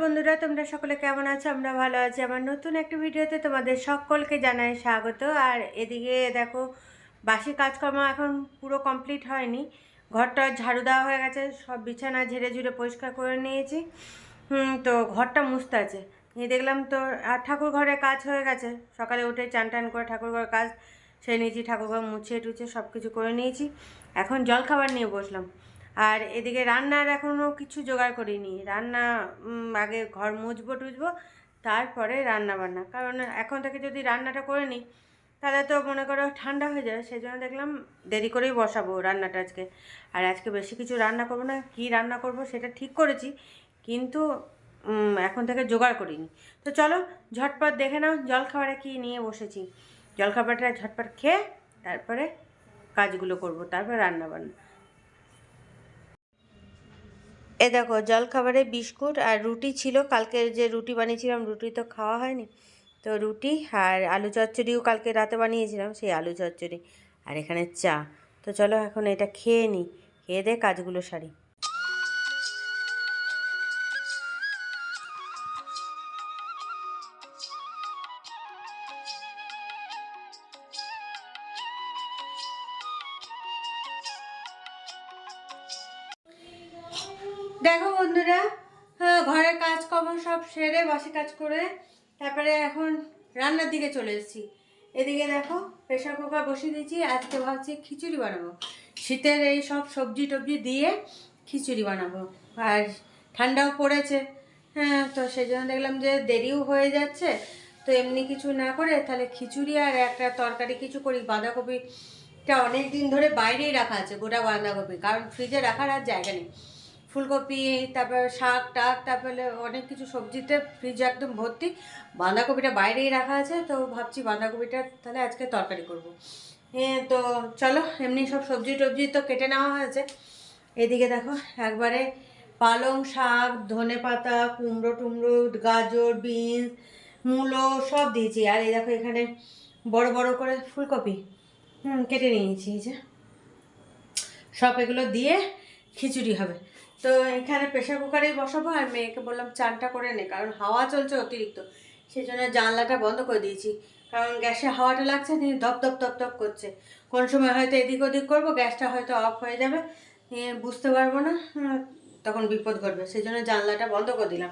বন্ধুরা, তোমরা সকলে কেমন আছো? আমরা ভালো আছি। আমার নতুন একটা ভিডিওতে তোমাদের সকলকে জানাই স্বাগত। আর এদিকে দেখো, বাসি কাজকর্ম এখন পুরো কমপ্লিট হয়নি। ঘরটা ঝাড়ু দেওয়া হয়ে গেছে, সব বিছানা ঝেড়ে ঝুড়ে পরিষ্কার করে নিয়েছি। তো ঘরটা মুছতে আছে। নিয়ে দেখলাম তো, আর ঠাকুর ঘরে কাজ হয়ে গেছে। সকালে উঠে চান টান করে ঠাকুর ঘরের কাজ সেরে নিয়েছি ঠাকুর ঘর মুছিয়ে টুছিয়ে সব কিছু করে নিয়েছি। এখন জলখাবার নিয়ে বসলাম। আর এদিকে রান্নার এখনও কিছু জোগাড় করিনি। রান্না আগে ঘর মুছবো টুছবো, তারপরে রান্না বান্না। কারণ এখন থেকে যদি রান্নাটা করে নিই, তাহলে তো মনে করো ঠান্ডা হয়ে যাবে। সেই জন্য দেখলাম দেরি করেই বসাবো রান্নাটা আজকে। আর আজকে বেশি কিছু রান্না করব না, কী রান্না করব সেটা ঠিক করেছি। কিন্তু এখন থেকে জোগাড় করিনি। তো চলো ঝটপট দেখে নাও জলখাবারে কী নিয়ে বসেছি। জলখাবারটা ঝটপট খেয়ে তারপরে কাজগুলো করব, তারপর রান্না বান্না। এ দেখো, জলখাবারে বিস্কুট আর রুটি ছিল। কালকে যে রুটি বানিয়েছিলাম, রুটি তো খাওয়া হয়নি। তো রুটি আর আলু চচ্চড়িও কালকে রাতে বানিয়েছিলাম, সেই আলু চচ্চড়ি আর এখানে চা। তো চলো এখন এটা খেয়ে নিই, খেয়ে দিয়ে কাজগুলো সারি। দেখো বন্ধুরা হ্যাঁ, ঘরের কাজকর্ম সব সেরে বাসি কাজ করে তারপরে এখন রান্নার দিকে চলে এসেছি। এদিকে দেখো প্রেশার কুকার বসিয়ে দিয়েছি আজকে ভাবছি খিচুড়ি বানাবো। শীতের এই সব সবজি টবজি দিয়ে খিচুড়ি বানাবো। আর ঠান্ডাও পড়েছে হ্যাঁ তো সেই জন্য দেখলাম যে দেরিও হয়ে যাচ্ছে তো এমনি কিছু না করে তাহলে খিচুড়ি আর একটা তরকারি কিছু করি। বাঁধাকপিটা অনেক দিন ধরে বাইরেই রাখা আছে গোটা বাঁধাকপি কারণ ফ্রিজে রাখার আর জায়গা নেই। ফুলকপি, তারপর শাক, টাক, তারপরে অনেক কিছু সবজিতে ফ্রিজ একদম ভর্তি। বাঁধাকপিটা বাইরেই রাখা আছে, তো ভাবছি বাঁধাকপিটা তাহলে আজকে তরকারি করব। হ্যাঁ তো চলো, এমনি সব সবজি টবজি তো কেটে নেওয়া হয়েছে। এদিকে দেখো, একবারে পালং শাক, ধনে পাতা, কুমড়ো টুমড়ো, গাজর, বিনস, মূলো সব দিয়েছি। আর এই দেখো এখানে বড় বড় করে ফুলকপি, হুম, কেটে নিয়েছি, এই যে। সব এগুলো দিয়ে খিচুড়ি হবে। তো এখানে প্রেশার কুকারেই বসাবো আর মেয়েকে বললাম চানটা করে নে, কারণ হাওয়া চলছে অতিরিক্ত। সেই জন্য জানলাটা বন্ধ করে দিয়েছি। কারণ গ্যাসে হাওয়াটা লাগছে, নিয়ে ধপ দপ দপ দপ করছে। কোন সময় হয়তো এদিক ওদিক করব, গ্যাসটা হয়তো অফ হয়ে যাবে, নিয়ে বুঝতে পারব না তখন বিপদ ঘটবে। সেই জন্য জানলাটা বন্ধ করে দিলাম।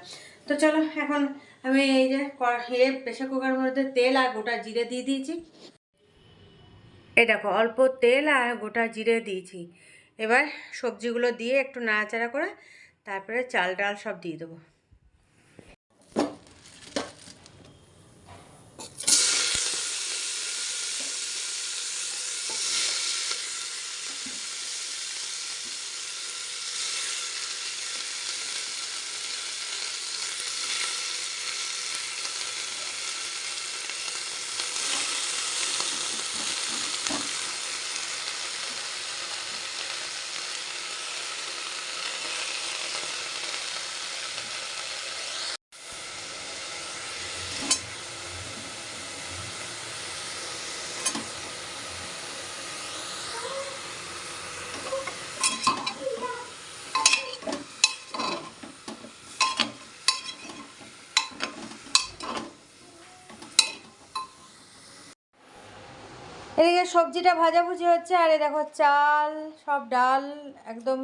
তো চলো, এখন আমি এই যে হে প্রেশার কুকারের মধ্যে তেল আর গোটা জিরে দিয়ে দিয়েছি। এই দেখো, অল্প তেল আর গোটা জিরে দিয়েছি। এবার সবজিগুলো দিয়ে একটু নাড়াচাড়া করে তারপরে চাল ডাল সব দিয়ে দেবো। এদিকে সবজিটা ভাজাভুজি হচ্ছে, আর এই দেখো চাল, সব ডাল একদম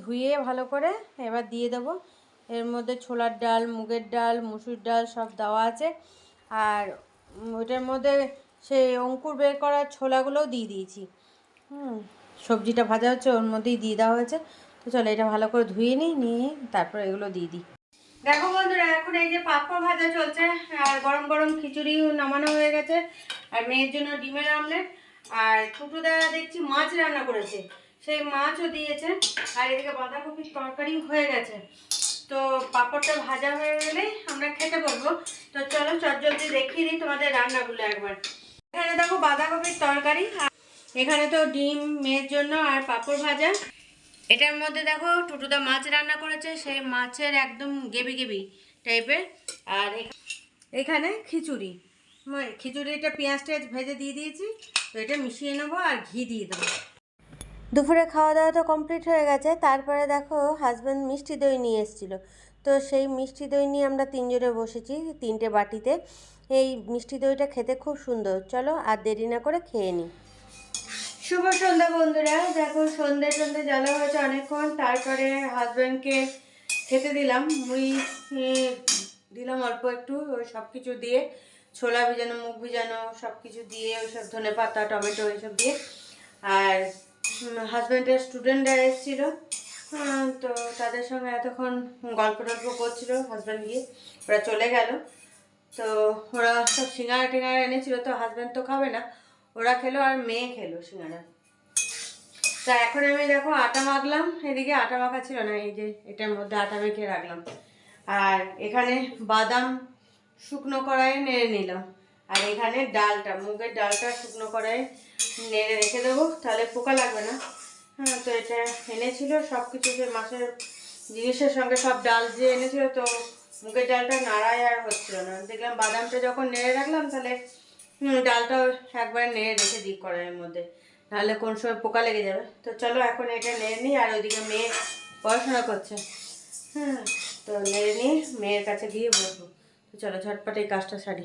ধুয়ে ভালো করে এবার দিয়ে দেবো। এর মধ্যে ছোলার ডাল, মুগের ডাল, মুসুর ডাল সব দেওয়া আছে। আর ওটার মধ্যে সেই অঙ্কুর বের করা ছোলাগুলোও দিয়ে দিয়েছি। হুম, সবজিটা ভাজা হচ্ছে, ওর মধ্যেই দিয়ে দেওয়া হয়েছে। তো চলো এটা ভালো করে ধুয়ে নিই, নিয়ে তারপর এগুলো দিয়ে দিই। দেখো বন্ধুরা, এখন এই যে পাঁপড় ভাজা চলছে, আর গরম গরম খিচুড়ি নামানো হয়ে গেছে। আর মেয়ের জন্য ডিমের আমলেট আর ছোটদা দেখছি মাছ রান্না করেছে। সেই মাছও দিয়েছে আর এদিকে বাঁধাকপির তরকারি হয়ে গেছে। তো পাঁপড়টা ভাজা হয়ে গেলেই আমরা খেতে বলব তো চলো চটজলদি দেখিয়ে দিই তোমাদের রান্নাগুলো একবার। এখানে দেখো বাঁধাকপির তরকারি এখানে তো ডিম, মেয়ের জন্য আর পাঁপড় ভাজা। এটার মধ্যে দেখো টুটুদা মাছ রান্না করেছে, সেই মাছের একদম গেবি গেবি টাইপের। আর এখা- এখানে খিচুড়ি। খিচুড়িটা পেঁয়াজ টেয়াজ ভেজে দিয়ে দিয়েছি। তো এটা মিশিয়ে নেব আর ঘি দিয়ে দেবো। দুপুরে খাওয়া দাওয়া তো কমপ্লিট হয়ে গেছে। তারপরে দেখো হাজব্যান্ড মিষ্টি দই নিয়ে এসেছিল। তো সেই মিষ্টি দই নিয়ে আমরা তিনজনে বসেছি তিনটে বাটিতে। এই মিষ্টি দইটা খেতে খুব সুন্দর। চলো আর দেরি না করে খেয়ে নিই শুভ সন্ধ্যা বন্ধুরা। দেখো সন্ধ্যে সন্ধ্যে জ্বালা হয়েছে অনেকক্ষণ। তারপরে হাজব্যান্ডকে খেতে দিলাম। মুড়ি দিলাম অল্প একটু ওই সব কিছু দিয়ে। ছোলা ভিজানো মুখ ভিজানো সব কিছু দিয়ে ওই সব ধনে পাতা, টমেটো এইসব দিয়ে। আর হাজব্যান্ডের স্টুডেন্টরা এসেছিল। তো তাদের সঙ্গে এতক্ষণ গল্প টল্প করছিল হাজব্যান্ড গিয়ে। ওরা চলে গেল। তো ওরা সব সিঙ্গারা টিঙ্গারা এনেছিল, তো হাজব্যান্ড তো খাবে না। ওরা খেলো আর মেয়ে খেলো সিঙ্গারা। তা এখন আমি দেখো আটা মাখলাম, এদিকে আটা মাখা ছিল না, এই যে এটার মধ্যে আটা মেখে রাখলাম। আর এখানে বাদাম শুকনো কড়াইয়ে নেড়ে নিলাম। আর এখানে ডালটা, মুগের ডালটা শুকনো কড়াইয়ে নেড়ে রেখে দেবো। তাহলে পোকা লাগবে না। হ্যাঁ তো এটা এনেছিল সব কিছু যে মাছের জিনিসের সঙ্গে সব ডাল যে এনেছিল, তো মুগের ডালটা নাড়াই আর হচ্ছিল না। দেখলাম বাদামটা যখন নেড়ে রাখলাম, তাহলে ডালটাও একবার নেড়ে রেখে দিই কড়াইয়ের মধ্যে। নাহলে কোন সময় পোকা লেগে যাবে। তো চলো এখন এটা নেড়ে নিই, আর ওইদিকে মেয়ে পড়াশোনা করছে। হ্যাঁ তো নেড়ে নিয়ে মেয়ের কাছে গিয়ে বসবো। চলো ঝটপট এই কাজটা সারি।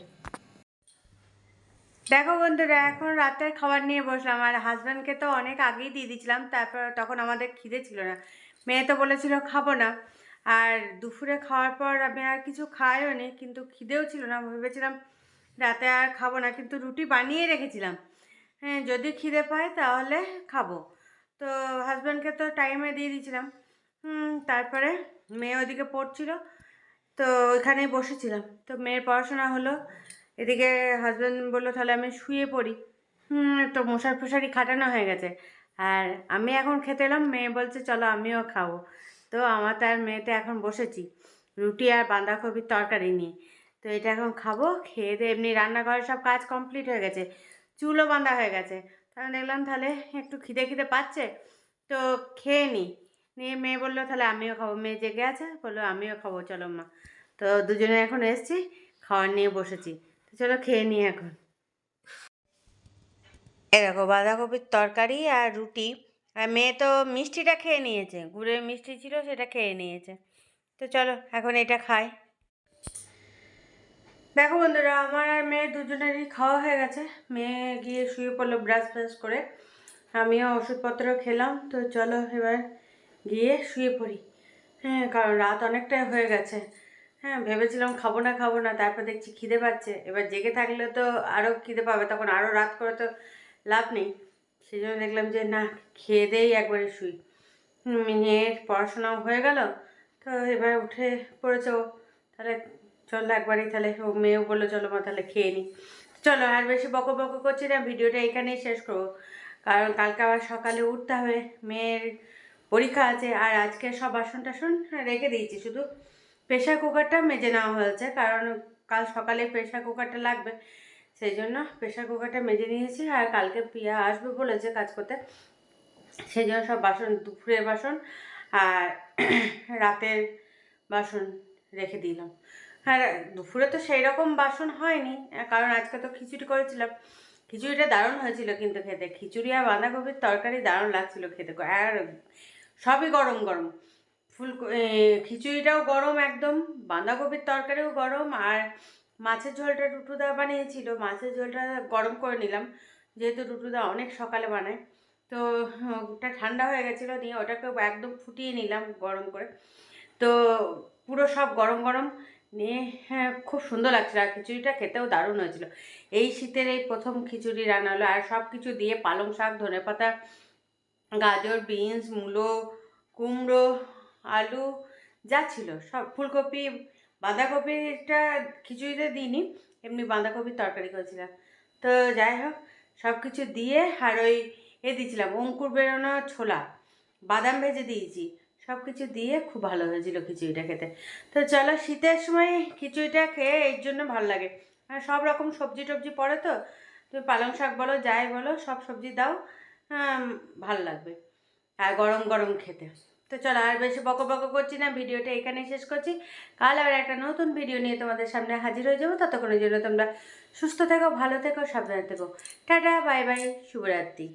দেখো বন্ধুরা, এখন রাতের খাবার নিয়ে বসলাম, আর হাজব্যান্ডকে তো অনেক আগেই দিয়ে দিয়েছিলাম, তারপর তখন আমাদের খিদে ছিল না। মেয়ে তো বলেছিল, খাব না। আর দুপুরে খাওয়ার পর আমি আর কিছু খাইও নি, কিন্তু খিদেও ছিল না। ভেবেছিলাম রাতে আর খাব না, কিন্তু রুটি বানিয়ে রেখেছিলাম। হ্যাঁ যদি খিদে পায় তাহলে খাব। তো হাজব্যান্ডকে তো টাইমে দিয়ে দিয়েছিলাম। তারপরে মেয়ে ওদিকে পড়ছিল তো ওইখানেই বসেছিলাম। তো মেয়ের পড়াশোনা হলো। এদিকে হাজব্যান্ড বলল, তাহলে আমি শুয়ে পড়ি। হুম, তো মশার ফশারি খাটানো হয়ে গেছে। আর আমি এখন খেতে এলাম, মেয়ে বলছে, চলো আমিও খাব। তো আমার তার মেয়েতে এখন বসেছি, রুটি আর বাঁধাকপির তরকারি নিয়ে। তো এটা এখন খাব, খেয়ে দিয়ে এমনি রান্নাঘরের সব কাজ কমপ্লিট হয়ে গেছে, চুলও বাঁধা হয়ে গেছে। তখন দেখলাম, তাহলে একটু খিদে খিদে পাচ্ছে? তো খেয়ে নিই নিয়ে মেয়ে বলল, তাহলে আমিও খাব। মেয়ে জেগে আছে, বলল, আমিও খাব, চলো মা। তো দুজনে এখন এসছি, খাওয়ার নিয়ে বসেছি। তো চলো খেয়ে নিই এখন। এ দেখো, বাঁধাকপির তরকারি আর রুটি। আর মেয়ে তো মিষ্টিটা খেয়ে নিয়েছে, গুড়ের মিষ্টি ছিল সেটা খেয়ে নিয়েছে। তো চলো, এখন এটা খাই। দেখো বন্ধুরা, আমার আর মেয়ে দুজনেরই খাওয়া হয়ে গেছে। মেয়ে গিয়ে শুয়ে পড়ল ব্রাশ ব্রাশ করে। আমিও ওষুধপত্র খেলাম। তো চলো এবার গিয়ে শুয়ে পড়ি। হ্যাঁ কারণ রাত অনেকটাই হয়ে গেছে। হ্যাঁ ভেবেছিলাম খাব না খাব না, তারপর দেখছি খিদে পাচ্ছে। এবার জেগে থাকলে তো আরও খিদে পাবে, তখন আরও রাত করে তো লাভ নেই। সেই জন্য দেখলাম যে, না, খেয়ে দেই একবারে শুই। মেয়ের পড়াশোনাও হয়ে গেল, তো এবার উঠে পড়েছে ও। তাহলে চলো একবারই তাহলে, ও মেয়েও বলল, চলো মা, তাহলে খেয়ে নিই চলো, আর বেশি বকো বকো করছি না, ভিডিওটা এখানেই শেষ করব। কারণ কালকে আবার সকালে উঠতে হবে, মেয়ের পরীক্ষা আছে, আর আজকে সব বাসন টাসন রেখে দিয়েছি। শুধু প্রেশার কুকারটা মেজে নেওয়া হয়েছে, কারণ কাল সকালে প্রেশার কুকারটা লাগবে, সেই জন্য প্রেশার কুকারটা মেজে নিয়েছি, আর কালকে পিয়া আসবে বলেছে কাজ করতে। সেই জন্য সব বাসন, দুপুরের বাসন আর রাতের বাসন রেখে দিলাম। হ্যাঁ দুপুরে তো সেই রকম বাসন হয়নি, কারণ আজকে তো খিচুড়ি করেছিলাম। খিচুড়িটা দারুণ হয়েছিল কিন্তু খেতে। খিচুড়ি আর বাঁধাকপির তরকারি দারুণ লাগছিল খেতে। আর সবই গরম গরম। ফুল খিচুড়িটাও গরম একদম, বাঁধাকপির তরকারিও গরম, আর মাছের ঝোলটা টুটুদা বানিয়েছিল, মাছের ঝোলটা গরম করে নিলাম। যেহেতু টুটুদা অনেক সকালে বানায়, তো ওটা ঠান্ডা হয়ে গেছিল দিয়ে ওটাকে একদম ফুটিয়ে নিলাম গরম করে। তো পুরো সব গরম গরম নিয়ে হ্যাঁ খুব সুন্দর লাগছিল। আর খিচুড়িটা খেতেও দারুণ হয়েছিল। এই শীতের এই প্রথম খিচুড়ি রান্না হলো, আর সব কিছু দিয়ে পালং শাক, ধনেপাতা গাজর, বিনস, মূলো, কুমড়ো, আলু, যা ছিল সব। ফুলকপি, বাঁধাকপিটা খিচুড়িতে দিইনি, এমনি বাঁধাকপির তরকারি করেছিলাম। তো যাই হোক, সব কিছু দিয়ে আর ওই এ দিয়েছিলাম, অঙ্কুর বেরোনো ছোলা, বাদাম ভেজে দিয়েছি। সব কিছু দিয়ে খুব ভালো হয়েছিল খিচুড়িটা খেতে। তো চলো, শীতের সময় খিচুড়িটা খেয়ে এর জন্য ভালো লাগে। সব রকম সবজি টবজি পড়ে তো? তুমি পালং শাক বলো, যাই বলো, সব সবজি দাও। ভালো লাগবে। আর গরম গরম খেতে। তো চলো, আর বেশি বকো বকো করছি না, ভিডিওটা এখানেই শেষ করছি। কাল আবার একটা নতুন ভিডিও নিয়ে তোমাদের সামনে হাজির হয়ে যাব। ততক্ষণের জন্য তোমরা সুস্থ থেকো, ভালো থেকো, সাবধানে থেকো। টাটা, বাই বাই, শুভরাত্রি।